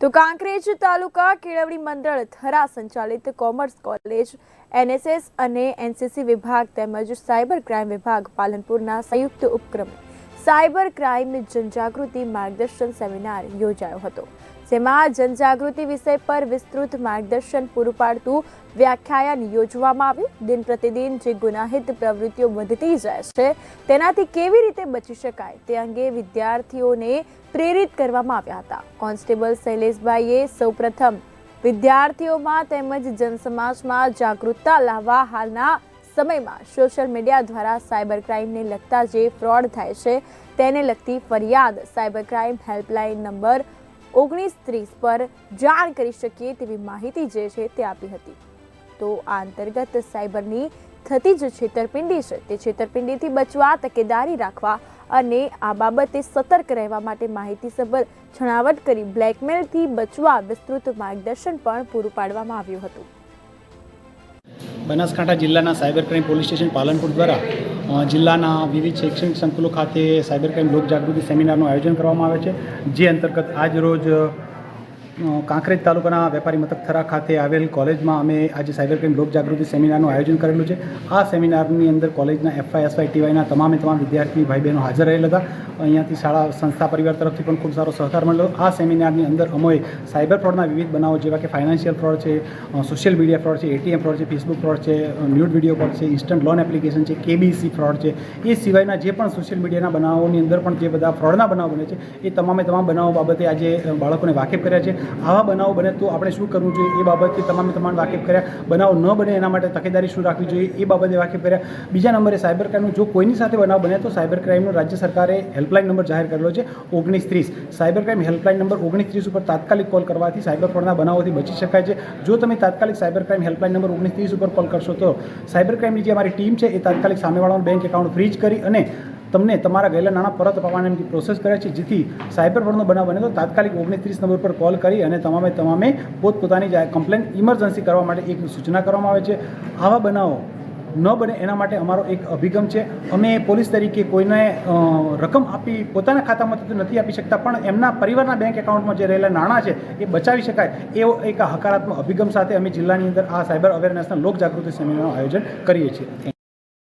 તો કાંકરેજ તાલુકા કેળવણી મંડળ થરા સંચાલિત કોમર્સ કોલેજ, એનએસએસ અને એનસીસી વિભાગ તેમજ સાયબર ક્રાઇમ વિભાગ પાલનપુરના સંયુક્ત ઉપક્રમે સાયબર ક્રાઇમ જનજાગૃતિ માર્ગદર્શન સેમિનાર યોજાયો હતો, જેમાં જનજાગૃતિ વિષય પર વિસ્તૃત માર્ગદર્શન પૂરું પાડતું વ્યાખ્યાન યોજવામાં આવ્યું. દિન પ્રતિદિન જે ગુનાહિત પ્રવૃત્તિઓ વધતી જાય છે, તેનાથી કેવી રીતે બચી શકાય તે અંગે વિદ્યાર્થીઓને પ્રેરિત કરવામાં આવ્યા હતા. કોન્સ્ટેબલ શૈલેષભાઈએ સૌપ્રથમ વિદ્યાર્થીઓમાં તેમજ જનસમાજમાં જાગૃતતા લાવવા હાલના સમયમાં સોશિયલ મીડિયા દ્વારા સાયબર ક્રાઇમને લગતા જે ફ્રોડ થાય છે, તેને લગતી ફરિયાદ સાયબર ક્રાઇમ હેલ્પલાઇન નંબર ઓગણીસ ત્રીસ પર જાણ કરી શકીએ તેવી માહિતી જે છે તે આપી હતી. તો આ અંતર્ગત સાયબરની થતી જ છેતરપિંડી છે. તે છેતરપિંડીથી બચવા, તકેદારી રાખવા અને આ બાબતે સતર્ક રહેવા માટે માહિતીસભર છણાવટ કરી બ્લેકમેલથી બચવા વિસ્તૃત માર્ગદર્શન પણ પૂરું પાડવામાં આવ્યું હતું. બનાસકાંઠા જિલ્લાના cyber crime police station Palanpur દ્વારા જિલ્લાના વિવિધ શૈક્ષણિક સંકુલો ખાતે સાયબર ક્રાઇમ લોક જાગૃતિ સેમિનારનું આયોજન કરવામાં આવે છે જે અંતર્ગત આજ રોજ અ, કાંકરેજ તાલુકાના વેપારી મથક થરા ખાતે આવેલ કોલેજમાં અમે આજે સાયબર ક્રાઇમ લોકજાગૃતિ સેમિનારનું આયોજન કરેલું છે. આ સેમિનારની અંદર કોલેજના એફઆઈએસઆઈ ટીવાયના તમામે તમામ વિદ્યાર્થી ભાઈ બહેનો હાજર રહેલા હતા. અહીંયાથી શાળા સંસ્થા પરિવાર તરફથી પણ ખૂબ સારો સહકાર મળ્યો. આ સેમિનારની અંદર અમોએ સાયબર ફ્રોડના વિવિધ બનાવો જેવા કે ફાઇનાન્શિયલ ફ્રોડ છે સોશિયલ મીડિયા ફ્રોડ છે, એટીએમ ફ્રોડ છે, ફેસબુક ફ્રોડ છે ન્યૂડ વીડિયો ફ્રોડ છે, ઇન્સ્ટન્ટ લોન એપ્લિકેશન છે, કેબીસી ફ્રોડ છે. એ સિવાયના જે પણ સોશિયલ મીડિયાના બનાવોની અંદર પણ જે બધા ફ્રોડના બનાવ બને છે, એ તમામે તમામ બનાવો બાબતે આજે બાળકોને વાકેફ કર્યા છે. આવા બનાવો બને તો આપણે શું કરવું જોઈએ એ બાબતે તમામે તમામ વાકેફ કર્યા. બનાવ ન બને એના માટે તકેદારી શું રાખવી જોઈએ એ બાબતે વાકેફ કર્યા. બીજા નંબરે સાયબર ક્રાઇમનું જો કોઈની સાથે બનાવ બને તો સાયબર ક્રાઇમનો રાજ્ય સરકારે હેલ્પલાઇન નંબર જાહેર કરેલો છે ઓગણીસ ત્રીસ. સાયબર ક્રાઇમ હેલ્પલાઇન નંબર ઓગણીસ ત્રીસ ઉપર તાત્કાલિક કોલ કરવાથી સાયબર ફ્રોડના બનાવોથી બચી શકાય છે. જો તમે તાત્કાલિક સાયબર ક્રાઇમ હેલ્પલાઇન નંબર ઓગણીસ ત્રીસ ઉપર કોલ કરશો તો સાયબર ક્રાઇમની જે અમારી ટીમ છે એ તાત્કાલિક સામેવાળાનું બેંક એકાઉન્ટ ફ્રીજ કરી અને તમને તમારા ગયેલા નાણાં પરત અપાવવાની પ્રોસેસ કરે છે, જેથી સાયબર ફ્રોડનો બનાવ બને તો તાત્કાલિક ઓગણત્રીસ નંબર પર કોલ કરી અને તમામે તમામે પોતપોતાની કમ્પ્લેન ઇમરજન્સી કરવા માટે એક સૂચના કરવામાં આવે છે. આવા બનાવો ન બને એના માટે અમારો એક અભિગમ છે. અમે પોલીસ તરીકે કોઈને રકમ આપી પોતાના ખાતામાં તો નથી આપી શકતા, પણ એમના પરિવારના બેંક એકાઉન્ટમાં જે રહેલા નાણાં છે, એ બચાવી શકાય એવો એક હકારાત્મક અભિગમ સાથે અમે જિલ્લાની અંદર આ સાયબર અવેરનેસના લોક જાગૃતિ સેમિનારનું આયોજન કરીએ છીએ.